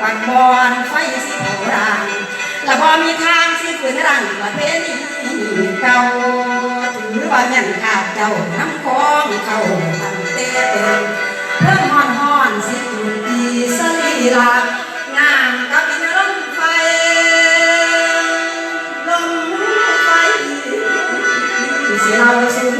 บอนไฟสิโบราณและพอมีทางสิฝืนรังประเพณีเก่าถือว่าแม่นข้าเจ้าน้ำคองเข้าตั้งเต้เติมเพิ่มฮอนฮอนสิจุดดีสลีลางามกับอินลมไฟลมไฟสียเราสู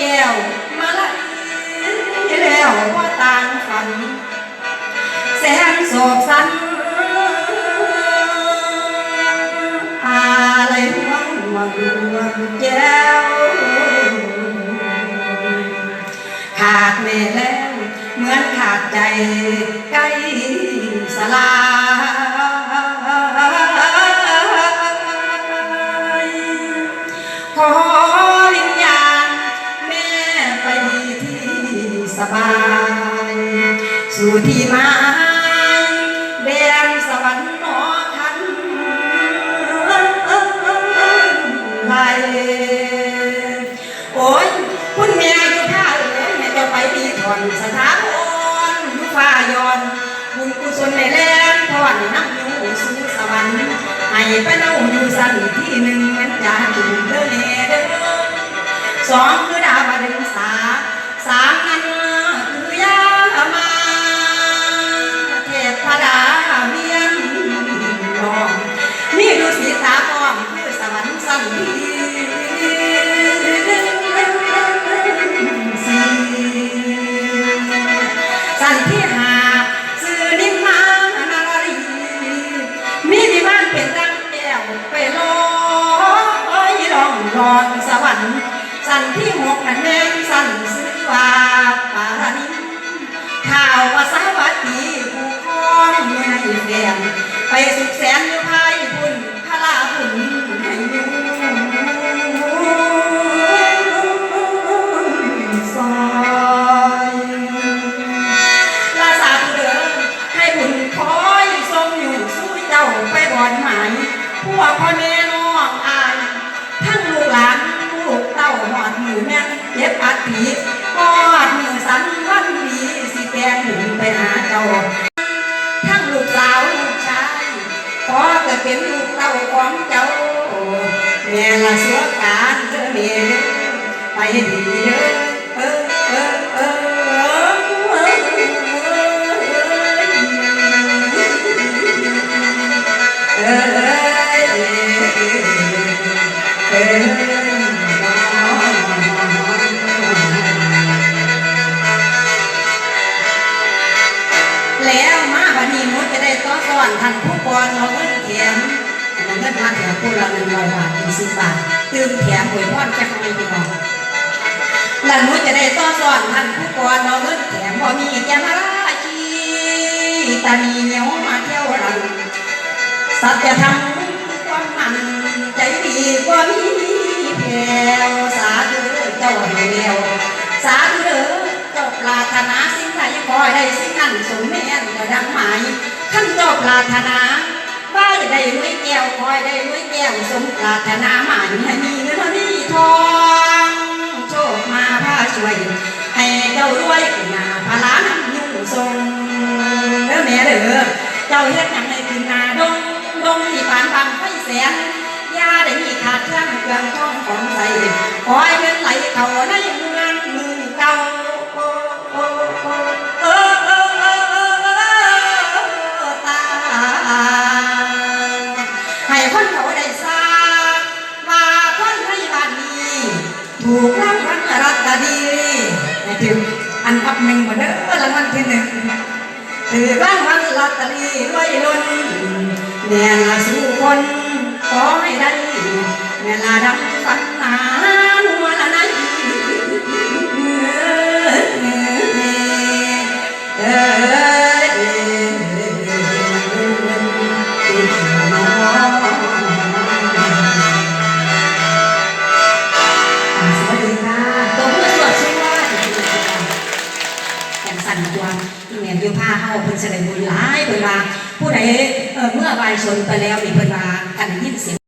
แก้ว มาละแล้วว่าต่างฝัน แสงโศกสันอะไรหวังหวงดวงแก้วขาดแม่แล้วเหมือนขาดใจ สบายสู่ที่หมายแดนสวรรค์หนอคันไลโอ้ยคุณแม่อยู่ท่าเอ๋ยแม่จะไปดีถอนสถาพรอยู่ฟ้ายอนบุญกุศลในแลนถอนน้ำอยู่สู่สวรรค์ให้ไปเน่าอยู่สันที่หนึ่งมันจะถึงเด้อเน่เด้อสองคือดาวดึงสาสามนั้น องรอนสวรรค์สันที่หกนั้นแม่นสันสื่อว่าปารานิข่าวว่าสวัสดีผู้ครองมืองให้แฟนไปสุขแสนอยู่ภายพุ่น ของเจ้าแม่ละสัวการเธอเมียไปดีเด้อเออเออเออเออเออแล้วมาวันนี้มุดจะได้ต่อสอนทันผู้กรเราเงิ ผู้ละหนึ่งร้อยบาทยี่สิบบาทตื่มแถมหวยพรแค่ทำไมพี่น้องหลังนู้จะได้ต่อสอนท่านผู้กรเราเงินแถมพอมีแกมาราชีตานีเหนียวมาเที่ยวรันสัจธรรมความมันใจดีกว่ามีแผ่วสาธุเจ้าให้แนวสาธุเจ้าปรารถนาสิ่งใดขอให้ได้สิ่งนั้นสมแม่นก็ดังหมายขั้นเจ้าปรารถนา ว่าจะได้รวยแก้วคอยได้รวยแก้วสมปรารถนาหมายให้มีเงินมีทองโชคมาพาช่วย ให้เจ้ารวยหน้าพลานำยุ่งทรงเด้อแม่เด้อเจ้าเฮ็ดหยังให้ขึ้นหนาดงดงที่ผ่านบางไฟแสนยาได้มีขาดเครื่องเครื่องทองของใส่คอยเงินไหลเข้าในเมืองมือเก่า ถึงอันดับหนึ่งมาเด้อรางวัลที่หนึ่งถือรางวัลลอตเตอรี่ไว้ล้นแน่ละสู่คนขอในกวเนี่ยคือผ้าเข้าเพิ่นแสดงบุญหลายเพิ่นว่าผู้ใดเมื่อวายชนไปแล้วมีเพิ่นว่ากันยินเสีย